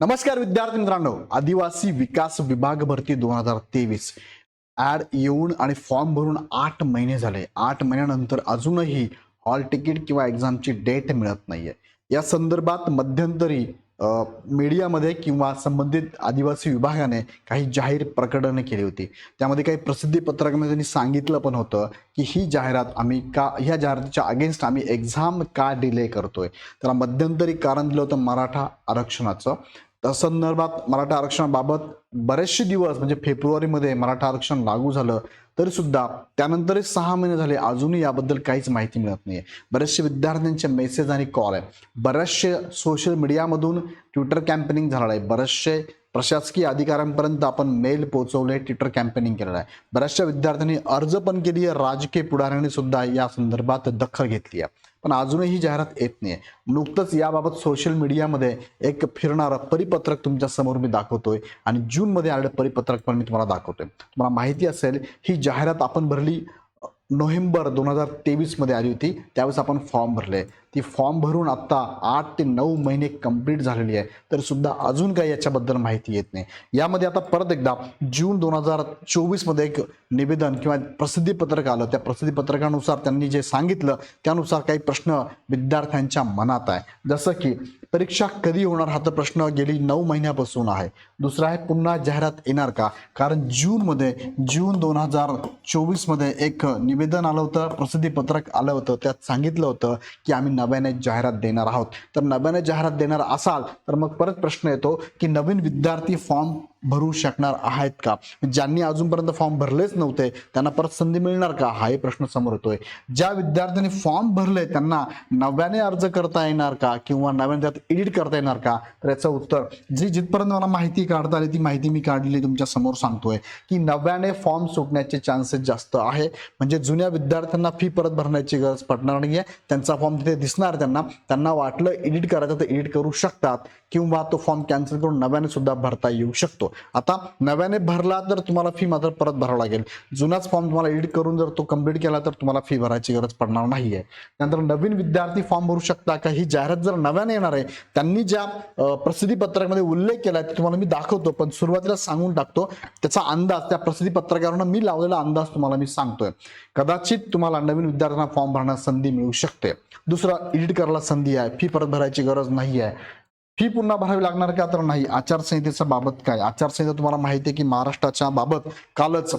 नमस्कार विद्यार्थी मित्रांनो. आदिवासी विकास विभाग भरती दोन हजार तेवीस. ऍड येऊन आणि फॉर्म भरून आठ महिने झाले. आठ महिन्यानंतर अजूनही हॉल तिकीट किंवा एक्झामची डेट मिळत नाहीये. या संदर्भात मध्यंतरी मीडियामध्ये किंवा संबंधित आदिवासी विभागाने काही जाहीर प्रकटनं केली होती. त्यामध्ये काही प्रसिद्धी पत्रकामध्ये त्यांनी सांगितलं पण होतं की ही जाहिरात आम्ही का ह्या जाहिरातीच्या अगेन्स्ट आम्ही एक्झाम का डिले करतोय? त्याला मध्यंतरी कारण दिलं होतं मराठा आरक्षणाचं. संदर्भात मराठा आरक्षणाबाबत बरेचसे दिवस म्हणजे फेब्रुवारीमध्ये मराठा आरक्षण लागू झालं तरी सुद्धा त्यानंतरही सहा महिने झाले अजूनही याबद्दल काहीच माहिती मिळत नाही बरेचसे विद्यार्थ्यांचे मेसेज आणि कॉल आहे बरेचसे सोशल मीडियामधून ट्विटर कॅम्पेनिंग झालेलं आहे. बरेचसे प्रशासकीय अधिकाऱ्यांपर्यंत आपण मेल पोहोचवले ट्विटर कॅम्पेनिंग केलेलं आहे. बऱ्याचशा विद्यार्थ्यांनी अर्ज पण केली आहे राजकीय पुढाऱ्यांनी सुद्धा या संदर्भात दखल घेतली आहे पण अजूनही जाहिरात येत नाही नुकतंच याबाबत सोशल मीडियामध्ये एक फिरणारं परिपत्रक तुमच्यासमोर मी दाखवतोय आणि जूनमध्ये आलेलं परिपत्रक पण मी तुम्हाला दाखवतोय. तुम्हाला माहिती असेल ही जाहिरात आपण भरली नोव्हेंबर दोन हजार तेवीसमध्ये आली होती. त्यावेळेस आपण फॉर्म भरले. ती फॉर्म भरून आत्ता आठ ते नऊ महिने कंप्लीट झालेली आहे. तर सुद्धा अजून काही याच्याबद्दल माहिती येत नाही. यामध्ये आता परत एकदा जून दोन हजार चोवीसमध्ये एक निवेदन किंवा प्रसिद्धी पत्रक आलं. त्या प्रसिद्धी पत्रकानुसार त्यांनी जे सांगितलं त्यानुसार काही प्रश्न विद्यार्थ्यांच्या मनात आहे. जसं की परीक्षा कधी होणार हा तर प्रश्न गेली नऊ महिन्यापासून आहे. दुसरा आहे पुन्हा जाहिरात येणार का? कारण जूनमध्ये जून दोन हजार चोवीसमध्ये एक निवेदन आलं होतं प्रसिद्धी पत्रक आलं होतं. त्यात सांगितलं होतं की आम्ही नव्याने जाहिरात देणार आहोत. तर नव्याने जाहिरात देणार असाल तर मग परत प्रश्न येतो की नवीन विद्यार्थी फॉर्म भरू शकणार आहेत का? ज्यांनी अजूनपर्यंत फॉर्म भरलेच नव्हते त्यांना परत संधी मिळणार का? हाही प्रश्न समोर येतोय. ज्या विद्यार्थ्यांनी फॉर्म भरले त्यांना नव्याने अर्ज करता येणार का? किंवा नव्याने त्यात एडिट करता येणार का? तर याचं उत्तर जी जिथपर्यंत मला माहिती काढता आली ती माहिती मी काढलेली तुमच्यासमोर सांगतोय की नव्याने फॉर्म सुटण्याचे चान्सेस जास्त आहे. म्हणजे जुन्या विद्यार्थ्यांना फी परत भरण्याची गरज पडणार नाहीये. त्यांचा फॉर्म तिथे दिसणार त्यांना त्यांना वाटलं एडिट करायचं तर एडिट करू शकतात. किंवा तो फॉर्म कॅन्सल करून नव्याने सुद्धा भरता येऊ शकतो. आता नव्याने भरला तर तुम्हाला फी मात्र परत भरावं लागेल. जुनाच फॉर्म तुम्हाला एडिट करून जर तो कंप्लीट केला तर तुम्हाला फी भरायची गरज पडणार नाही आहे नंतर नवीन विद्यार्थी फॉर्म भरू शकता का? ही जाहिरात जर नव्याने येणार आहे त्यांनी ज्या प्रसिद्धीपत्रकामध्ये प्रसिद्धी पत्रकामध्ये उल्लेख ते तुम्हाला मी दाखवतो पण सुरुवातीला सांगून टाकतो त्याचा अंदाज त्या प्रसिद्धीपत्रकावरून मी लावलेला अंदाज तुम्हाला मी सांगतोय. कदाचित तुम्हाला नवीन विद्यार्थ्यांना फॉर्म भरण्यास संधी मिळू शकते. दुसरा एडिट करायला संधी आहे. फी परत भरायची गरज नाही आहे फी पुन्हा भरावी लागणार का? तर नाही. आचारसंहितेचा बाबत काय? आचारसंहिता तुम्हाला माहिती आहे की महाराष्ट्राच्या बाबत कालच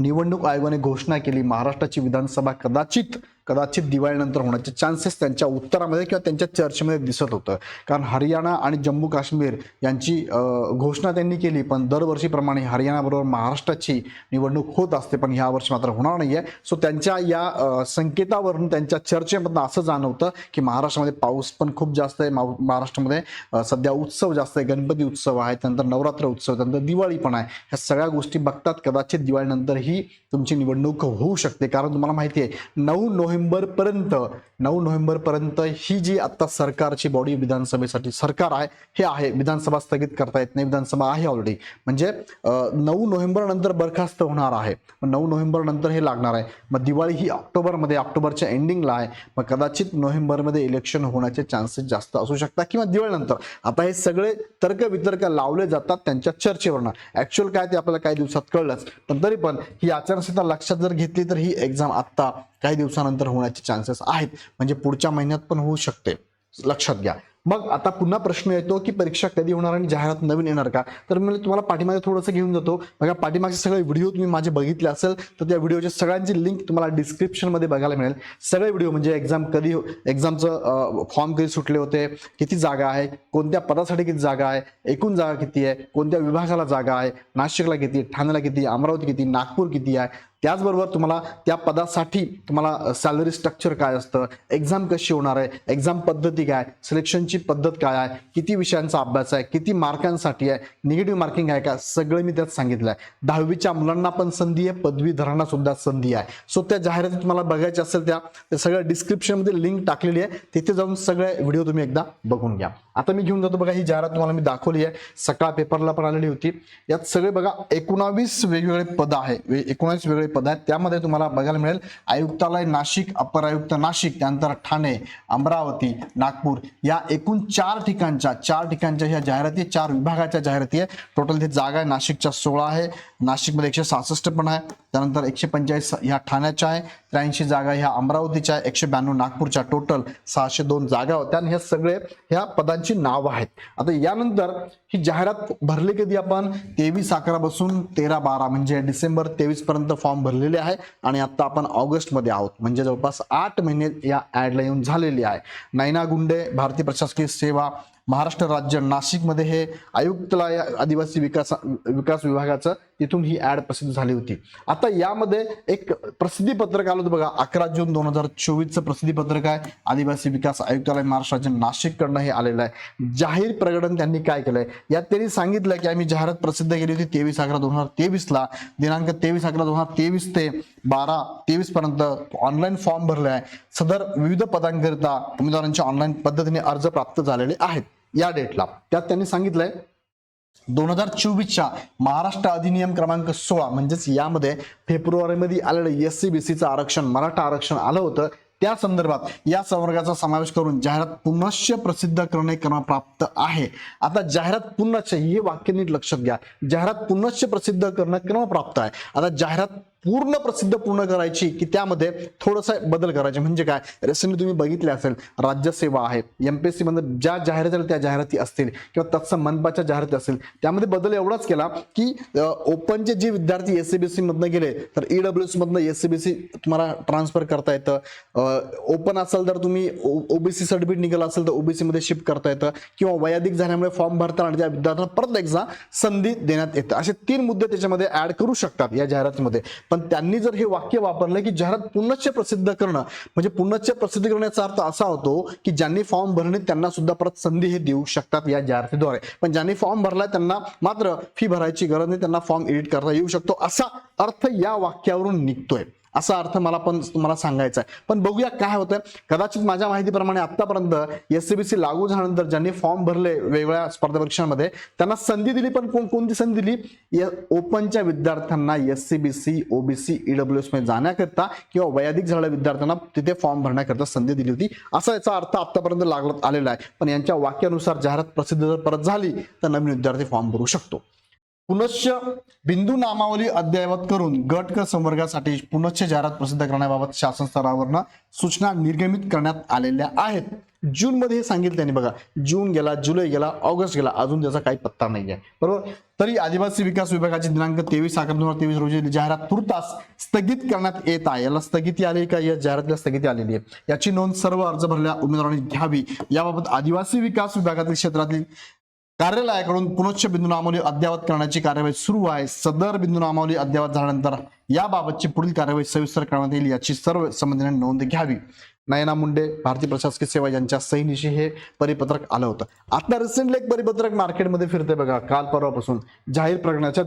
निवडणूक आयोगाने घोषणा केली. महाराष्ट्राची विधानसभा कदाचित कदाचित दिवाळीनंतर होण्याचे चान्सेस त्यांच्या उत्तरामध्ये किंवा त्यांच्या चर्चेमध्ये दिसत होतं. कारण हरियाणा आणि जम्मू काश्मीर यांची घोषणा त्यांनी केली पण दरवर्षीप्रमाणे हरियाणाबरोबर महाराष्ट्राची निवडणूक होत असते पण ह्या वर्षी मात्र होणार नाही आहे सो त्यांच्या या संकेतावरून त्यांच्या चर्चेमधनं असं जाणवतं की महाराष्ट्रामध्ये पाऊस पण खूप जास्त आहे. महाराष्ट्रामध्ये सध्या उत्सव जास्त आहे. गणपती उत्सव आहे त्यानंतर नवरात्र उत्सव त्यानंतर दिवाळी पण आहे. ह्या सगळ्या गोष्टी बघतात. कदाचित दिवाळीनंतर ही तुमची निवडणूक होऊ शकते. कारण तुम्हाला माहिती आहे नऊ नोव्हेंबर पर्यंत नऊ नोव्हेंबर पर्यंत ही जी आता सरकारची बॉडी विधानसभेसाठी सरकार आहे हे आहे विधानसभा स्थगित करता येत नाही विधानसभा आहे ऑलरेडी म्हणजे नऊ नोव्हेंबर नंतर बरखास्त होणार आहे. नऊ नोव्हेंबर नंतर हे लागणार आहे. मग दिवाळी ही ऑक्टोबरमध्ये ऑक्टोबरच्या एंडिंगला आहे. मग कदाचित नोव्हेंबरमध्ये इलेक्शन होण्याचे चान्सेस जास्त असू शकतात किंवा दिवाळीनंतर. आता हे सगळे तर्क वितर्क लावले जातात त्यांच्या चर्चेवरनं. ऍक्च्युअल काय ते आपल्याला काही दिवसात कळलंच. पण तरी पण ही आचारसंहिता लक्षात जर घेतली तर ही एक्झाम आत्ता काही दिवसानंतर होण्याचे चान्सेस आहेत. म्हणजे पुढच्या महिन्यात पण होऊ शकते. लक्षात घ्या. मग आता पुन्हा प्रश्न येतो की परीक्षा कधी होणार आणि जाहिरात नवीन येणार का? तर मी तुम्हाला पाठीमागे थोडंसं घेऊन जातो. बघा पाठीमागचे सगळे व्हिडिओ तुम्ही माझे बघितले असेल तर त्या व्हिडिओच्या सगळ्यांची लिंक तुम्हाला डिस्क्रिप्शनमध्ये बघायला मिळेल. सगळे व्हिडिओ म्हणजे एक्झाम कधी हो, एक्झामचं फॉर्म कधी सुटले होते किती जागा आहे कोणत्या पदासाठी किती जागा आहे एकूण जागा किती आहे कोणत्या विभागाला जागा आहे नाशिकला किती ठाण्याला किती अमरावती किती नागपूर किती आहे त्याचबरोबर तुम्हाला त्या पदासाठी तुम्हाला सॅलरी स्ट्रक्चर काय असतं एक्झाम कशी होणार आहे एक्झाम पद्धती काय सिलेक्शनची पद्धत काय आहे किती विषयांचा अभ्यास आहे किती मार्कांसाठी आहे निगेटिव्ह मार्किंग आहे का सगळं मी त्यात सांगितलं आहे. दहावीच्या मुलांना पण संधी आहे पदवीधरांना सुद्धा संधी आहे. सो त्या जाहिराती तुम्हाला बघायच्या असेल त्या सगळ्या सगळं डिस्क्रिप्शनमध्ये लिंक टाकलेली आहे. तिथे जाऊन सगळे व्हिडिओ तुम्ही एकदा बघून घ्या. आता मी घेऊन जातो बघा ही जाहिरात तुम्हाला मी दाखवली आहे. सकाळ पेपरला पण आलेली होती. यात सगळे बघा एकोणावीस वेगवेगळे पद आहे एकोणावीस वेगळे पद आहेत. त्यामध्ये तुम्हाला बघायला मिळेल आयुक्तालय नाशिक अपर आयुक्त नाशिक त्यानंतर ठाणे अमरावती नागपूर. या एकूण चार ठिकाणच्या चार ठिकाणच्या ह्या जाहिराती चार विभागाच्या जाहिराती आहे टोटल ते जागा आहे. नाशिकच्या सोळा आहे. नाशिकमध्ये एकशे सहासष्ट पण आहे. त्यानंतर एकशे पंचेचाळीस ह्या ठाण्याच्या आहे. त्र्याऐंशी जागा ह्या अमरावतीच्या आहे एकशे ब्याण्णव नागपूरच्या टोटल सहाशे दोन जागा होत्या. आणि हे सगळे ह्या पदांची नावं आहेत. आता यानंतर ही जाहिरात भरली कधी आपण? तेवीस अकरा बसून तेरा बारा म्हणजे डिसेंबर तेवीस पर्यंत फॉर्म भरलेले आहे आणि आत्ता आपण ऑगस्टमध्ये आहोत. म्हणजे जवळपास आठ महिने या ॲडला येऊन झालेली आहे. नैना गुंडे भारतीय प्रशासकीय सेवा महाराष्ट्र राज्य नाशिकमध्ये हे आयुक्तालय आदिवासी विकास विकास विभागाचं तिथून ही ऍड प्रसिद्ध झाली होती. आता यामध्ये एक प्रसिद्धी पत्रक आलं होतं बघा अकरा जून दोन हजार चोवीसचं प्रसिद्धी पत्रक आहे. आदिवासी विकास आयुक्तालय महाराष्ट्र राज्य नाशिककडनं हे आलेलं आहे. जाहीर प्रकटन त्यांनी काय केलंय? यात त्यांनी सांगितलं की आम्ही जाहिरात प्रसिद्ध केली होती तेवीस अकरा दोन हजार तेवीसला. दिनांक तेवीस अकरा दोन हजार तेवीस ते बारा तेवीस पर्यंत ऑनलाईन फॉर्म भरले आहे. सदर विविध पदांकरिता उमेदवारांच्या ऑनलाईन पद्धतीने अर्ज प्राप्त झालेले आहेत. या डेटला त्यात त्यांनी सांगितलंय दोन हजार चोवीसच्या महाराष्ट्र अधिनियम क्रमांक सोळा म्हणजेच यामध्ये फेब्रुवारीमध्ये आलेलं एस सी बी सीचं आरक्षण मराठा आरक्षण आलं होतं. त्या संदर्भात या संवर्गाचा समावेश करून जाहिरात पुनश्च प्रसिद्ध करणे क्रमप्राप्त आहे. आता जाहिरात पुनश्च हे वाक्य नीट लक्षात घ्या. जाहिरात पुनश्च प्रसिद्ध करणं क्रमप्राप्त आहे. आता जाहिरात पूर्ण प्रसिद्ध पूर्ण करायची की त्यामध्ये थोडासा बदल करायचे. म्हणजे काय? रेसेंटली तुम्ही बघितले असेल राज्यसेवा आहे. एमपीएससी मध्ये ज्या जाहिराती त्या जाहिराती असतील किंवा तत्सम मनपाच्या जाहिराती असतील त्यामध्ये बदल एवढाच केला की ओपनचे जे विद्यार्थी एससीबीसी मधनं गेले तर ई ईडब्ल्यू एस मधनं एससीबीसी तुम्हाला ट्रान्सफर करता येतं. ओपन असेल तर तुम्ही ओबीसी सर्टिफिकेट निघाल असेल तर ओबीसी मध्ये शिफ्ट करता येतं. किंवा वयाधिक झाल्यामुळे फॉर्म भरताना आणि त्या विद्यार्थ्यांना परत एकदा संधी देण्यात येतं. असे तीन मुद्दे त्याच्यामध्ये ऍड करू शकतात या जाहिरातीमध्ये. पण त्यांनी जर हे वाक्य वापरलं की जाहिरात पुनश्च प्रसिद्ध करणं म्हणजे पुनश्च प्रसिद्ध करण्याचा अर्थ असा होतो की ज्यांनी फॉर्म भरणे त्यांना सुद्धा परत संधी हे देऊ शकतात या जाहिरातीद्वारे. पण ज्यांनी फॉर्म भरलाय त्यांना मात्र फी भरायची गरज नाही त्यांना फॉर्म एडिट करता येऊ शकतो असा अर्थ या वाक्यावरून निघतोय. असा अर्थ मला पण तुम्हाला सांगायचा आहे. पण बघूया काय होतं कदाचित माझ्या माहितीप्रमाणे आतापर्यंत एससीबीसी लागू झाल्यानंतर ज्यांनी फॉर्म भरले वेगवेगळ्या स्पर्धा परीक्षांमध्ये त्यांना संधी दिली पण कोण कोणती संधी दिली? ओपनच्या विद्यार्थ्यांना S E B C OBC EW एसमध्ये जाण्याकरता किंवा वयाधिक झालेल्या विद्यार्थ्यांना तिथे फॉर्म भरण्याकरता संधी दिली होती. असा याचा अर्थ आतापर्यंत लागला आलेला आहे. पण यांच्या वाक्यानुसार जाहिरात प्रसिद्ध जर परत झाली तर नवीन विद्यार्थी फॉर्म भरू शकतो. पुनश्च बिंदू नामावली अद्ययावत करून गट क संवर्गासाठी पुनश्च जाहिरात प्रसिद्ध करण्याबाबत शासन स्तरावरनं सूचना निर्गमित करण्यात आलेल्या आहेत. जून मध्ये सांगितलं त्यांनी बघा. जून गेला जुलै गेला ऑगस्ट गेला. अजून त्याचा काही पत्ता नाही आहे बरोबर? तरी आदिवासी विकास विभागाची दिनांक तेवीस अकरा दोन हजार तेवीस रोजी जाहिरात तुर्तास स्थगित करण्यात येत आहे. याला स्थगिती आली का? या जाहिरातीला स्थगिती आलेली आहे. याची नोंद सर्व अर्ज भरलेल्या उमेदवारांनी घ्यावी. याबाबत आदिवासी विकास विभागातील क्षेत्रातील कार्यालयाकडून पुनश्च बिंदू नामावली अद्यावत करण्याची कार्यवाही सुरू आहे. सदर बिंदू नामावली अद्ययावत झाल्यानंतर याबाबतची पुढील कार्यवाही सविस्तर करण्यात येईल याची सर्व संबंधित नोंद घ्यावी. नयना मुंडे भारतीय प्रशासकीय सेवा यांच्या सहीनिशी हे परिपत्रक आलं होतं. आता रिसेंटली एक परिपत्रक मार्केटमध्ये फिरते बघा काल परवापासून. जाहीर प्रकरणाच्या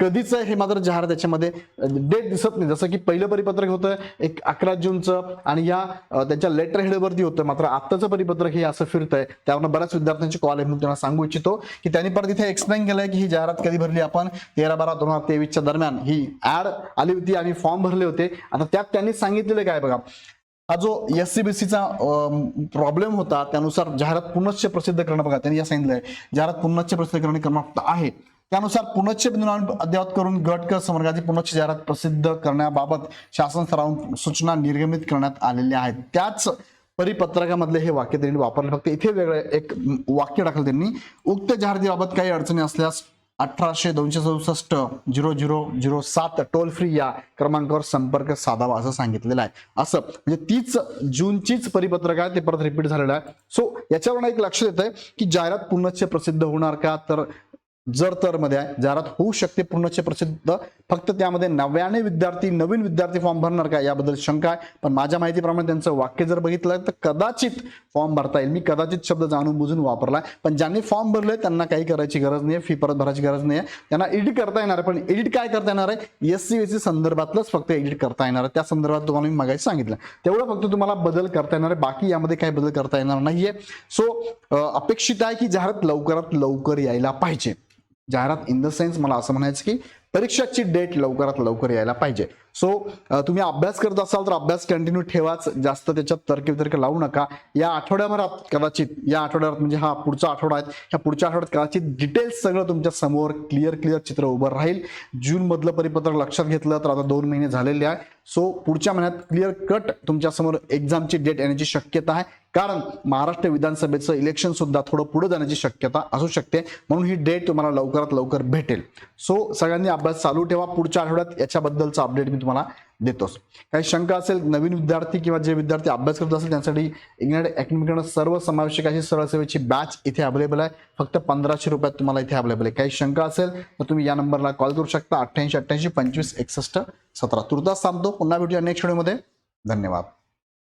कधीच हे मात्र जाहीर त्याच्यामध्ये डेट दिसत नाही. जसं की पहिलं परिपत्रक होतं एक अकरा जूनचं आणि या त्यांच्या लेटर हेडवरती होतं. मात्र आत्ताचं परिपत्रक हे असं फिरतंय त्यावर बऱ्याच विद्यार्थ्यांचे कॉल आहे म्हणून त्यांना सांगू इच्छितो की त्यांनी परत इथे एक्सप्लेन केलंय की ही जाहिरात कधी भरली आपण? तेरा बारा दोन हजार तेवीसच्या दरम्यान. ही ऍड आली होती आणि फॉर्म भरले होते. आता त्यात त्यांनी सांगितलेलं काय बघा? हा जो एस सी बी सीचा प्रॉब्लेम होता त्यानुसार जाहिरात पुनश्च प्रसिद्ध करणं बघा त्यांनी या सांगितलंय जाहिरात पुनश्च प्रसिद्ध करणे क्रमांक आहे. त्यानुसार पुनश्च बिंदू अद्ययावत करून गट क संवर्गाची पुनश्च जाहिरात प्रसिद्ध करण्याबाबत शासन स्तरावरून सूचना निर्गमित करण्यात आलेल्या आहेत. त्याच परिपत्रकामधले हे वाक्य त्यांनी वापरले. फक्त इथे वेगळं एक वाक्य टाकलं त्यांनी. उक्त जाहिरातीबाबत काही अडचणी असल्यास अठराशे दोनशे चौसष्ट झिरो झिरो झिरो सात टोल फ्री या क्रमांकावर संपर्क साधावा असं सांगितलेलं आहे. असं म्हणजे तीच जूनचीच परिपत्रक आहे ते परत रिपीट झालेलं आहे. सो याच्यावर एक लक्ष देत आहे की जाहिरात पूर्णच प्रसिद्ध होणार का? तर जर तर मध्ये जाहिरात होऊ शकते पूर्णचे प्रसिद्ध फक्त त्यामध्ये नव्याने विद्यार्थी नवीन विद्यार्थी फॉर्म भरणार का याबद्दल शंका आहे. पण माझ्या माहितीप्रमाणे त्यांचं वाक्य जर बघितलं तर कदाचित फॉर्म भरता येईल. मी कदाचित शब्द जाणून बुजून वापरलाय. पण ज्यांनी फॉर्म भरले त्यांना काही करायची गरज नाही फी परत भरायची गरज नाही त्यांना एडिट करता येणार आहे पण एडिट काय करता येणार आहे? एस सी सी संदर्भातलंच फक्त एडिट करता येणार आहे. त्या संदर्भात तुम्हाला मी मागायला सांगितलं. तेवढं फक्त तुम्हाला बदल करता येणार आहे. बाकी यामध्ये काही बदल करता येणार नाहीये. सो अपेक्षित आहे की जाहिरात लवकरात लवकर यायला पाहिजे. जाहिरात इन द सेन्स मला असं म्हणायचं की परीक्षाची डेट लवकरात लवकर यायला पाहिजे. सो तुम्ही अभ्यास करत असाल तर अभ्यास कंटिन्यू ठेवाच. जास्त त्याच्यात तर्क वितर्क लावू नका. या आठवड्याभरात कदाचित या आठवड्यात म्हणजे हा पुढचा आठवडा आहे. ह्या पुढच्या आठवड्यात कदाचित डिटेल्स सगळं तुमच्यासमोर क्लिअर क्लिअर चित्र उभं राहील. जून मधलं परिपत्रक लक्षात घेतलं तर आता दोन महिने झालेले आहे. सो पुढच्या महिन्यात क्लिअर कट तुमच्यासमोर एक्झामची डेट येण्याची शक्यता आहे. कारण महाराष्ट्र विधानसभेचं इलेक्शन सुद्धा थोडं पुढे जाण्याची शक्यता असू शकते. म्हणून ही डेट तुम्हाला लवकरात लवकर भेटेल. सो सगळ्यांनी अभ्यास चालू ठेवा. पुढच्या आठवड्यात याच्याबद्दलचा अपडेट मी तुम्हाला देतोस. काही शंका असेल नवीन विद्यार्थी किंवा जे विद्यार्थी अभ्यास करत असेल त्यांसाठी इग्नाइट अकॅडमीकडनं सर्व समावेशक अशी सरळ सेवेची बॅच इथे अवेलेबल आहे. फक्त पंधराशे रुपयात तुम्हाला इथे अवेलेबल आहे. काही शंका असेल तर तुम्ही या नंबरला कॉल करू शकता. अठ्ठ्याऐंशी अठ्ठ्याऐंशी पंचवीस एकसष्ट सतरा. तुर्तास थांबतो. पुन्हा भेटूया नेक्स्ट व्हिडिओमध्ये धन्यवाद.